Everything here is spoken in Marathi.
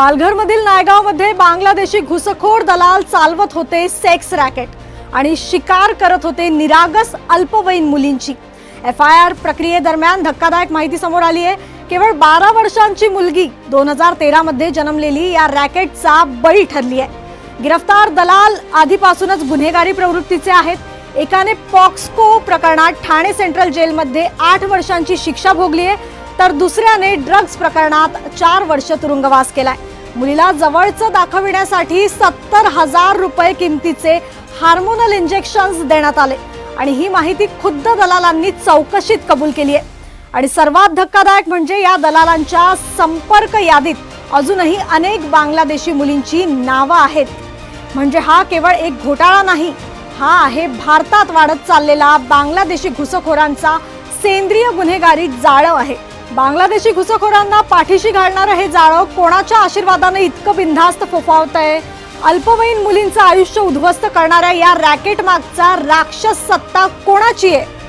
पालघरमधील नायगावमध्ये बांगलादेशी घुसखोर दलाल चालवत होते सेक्स रॅकेट आणि शिकार करत होते निरागस अल्पवयीन मुलींची. एफ आय आर प्रक्रियेदरम्यान धक्कादायक माहिती समोर आली आहे. केवळ बारा वर्षांची मुलगी दोन हजार तेरामध्ये जन्मलेली या रॅकेटचा बळी ठरली आहे. गिरफ्तार दलाल आधीपासूनच गुन्हेगारी प्रवृत्तीचे आहेत. एकाने पॉक्सको प्रकरणात ठाणे सेंट्रल जेलमध्ये आठ वर्षांची शिक्षा भोगली आहे. तर दुसऱ्याने ड्रग्ज प्रकरणात चार वर्ष तुरुंगवास केलाय. मुलीला जवळचं दाखविण्यासाठी सत्तर हजार रुपये किमतीचे हार्मोनल इंजेक्शन्स देण्यात आले. आणि ही माहिती खुद्द दलालांनी चौकशीत कबूल केली आहे. आणि सर्वात धक्कादायक म्हणजे या दलालांच्या संपर्क यादीत अजूनही अनेक बांगलादेशी मुलींची नावं आहेत. म्हणजे हा केवळ एक घोटाळा नाही हा आहे भारतात वाढत चाललेला बांगलादेशी घुसखोरांचा सेंद्रिय गुन्हेगारी जाळं आहे. बांगलादेशी घुसखोरांना पाठीशी घालणारं हे जाळं. कोणाच्या आशीर्वादाने इतकं बिनधास्त आहे अल्पवयीन मुलींचं आयुष्य उद्ध्वस्त करणाऱ्या या रॅकेट मागचा राक्षस सत्ता कोणाची आहे?